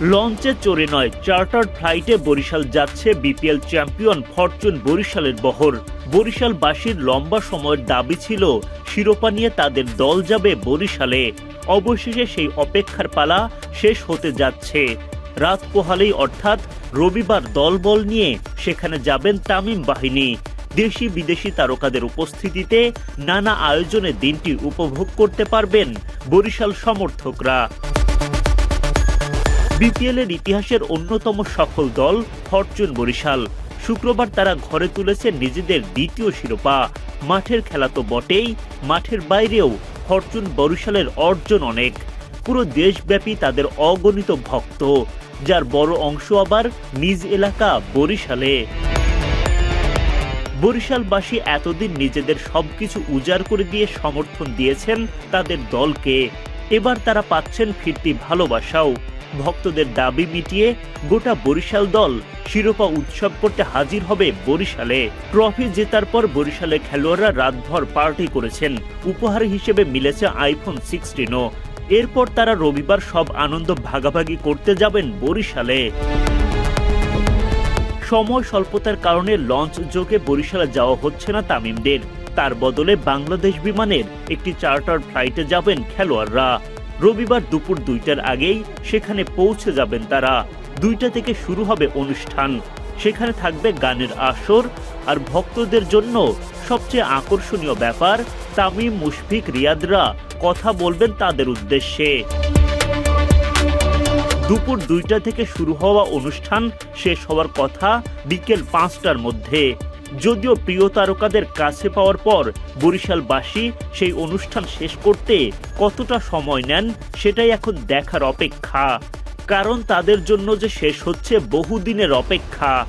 লঞ্চে চড়ে নয়, চার্টার্ড ফ্লাইটে বরিশাল যাচ্ছে বিপিএল চ্যাম্পিয়ন ফরচুন বরিশালের বহর। বরিশালবাসীর লম্বা সময়ের দাবি ছিল, শিরোপা নিয়ে তাদের দল যাবে বরিশালে। অবশেষে সেই অপেক্ষার পালা শেষ হতে যাচ্ছে। রাত পোহালেই অর্থাৎ রবিবার দলবল নিয়ে সেখানে যাবেন তামিম বাহিনী। দেশি বিদেশি তারকাদের উপস্থিতিতে নানা আয়োজনে দিনটি উপভোগ করতে পারবেন বরিশাল সমর্থকরা। বিপিএল এর ইতিহাসের অন্যতম সফল দল ফরচুন বরিশাল। শুক্রবার তারা ঘরে তুলেছে নিজেদের দ্বিতীয় শিরোপা। মাঠের খেলা তো বটেই, মাঠের বাইরেও ফরচুন বরিশালের অর্জন অনেক। পুরো দেশব্যাপী তাদের অগণিত ভক্ত, যার বড় অংশ আবার নিজ এলাকা বরিশালে। বরিশালবাসী এতদিন নিজেদের সবকিছু উজাড় করে দিয়ে সমর্থন দিয়েছেন তাদের দলকে। এবার তারা পাচ্ছেন ফিরতি ভালোবাসাও। ভক্তদের দাবি মিটিয়ে গোটা বরিশাল দল শিরোপা উৎসব করতে হাজির হবে বরিশালে। ট্রফি জেতার পর বরিশালে খেলোয়াড়রা রাতভর পার্টি করেছেন। উপহার হিসেবে মিলেছে আইফোন সিক্সটিনও। এরপর তারা রবিবার সব আনন্দ ভাগাভাগি করতে যাবেন বরিশালে। সময় স্বল্পতার কারণে লঞ্চ যোগে বরিশালে যাওয়া হচ্ছে না তামিমদের। তার বদলে বাংলাদেশ বিমানের একটি চার্টার ফ্লাইটে যাবেন খেলোয়াড়রা। রবিবার দুপুর দুইটার আগেই সেখানে পৌঁছে যাবেন তারা। দুইটা থেকে শুরু হবে অনুষ্ঠান। সেখানে থাকবে গানের আসর আর ভক্তদের জন্য সবচেয়ে আকর্ষণীয় ব্যাপার, তামিম, মুশফিক, রিয়াদরা কথা বলবেন তাদের উদ্দেশ্যে। দুপুর দুইটা থেকে শুরু হওয়া অনুষ্ঠান শেষ হওয়ার কথা বিকেল পাঁচটার মধ্যে। যদিও প্রিয় তারকাদের কাছে পাওয়ার পর বরিশালবাসী সেই অনুষ্ঠান শেষ করতে কতটা সময় নেন সেটাই এখন দেখার অপেক্ষা। কারণ তাদের জন্য যে শেষ হচ্ছে বহুদিনের অপেক্ষা।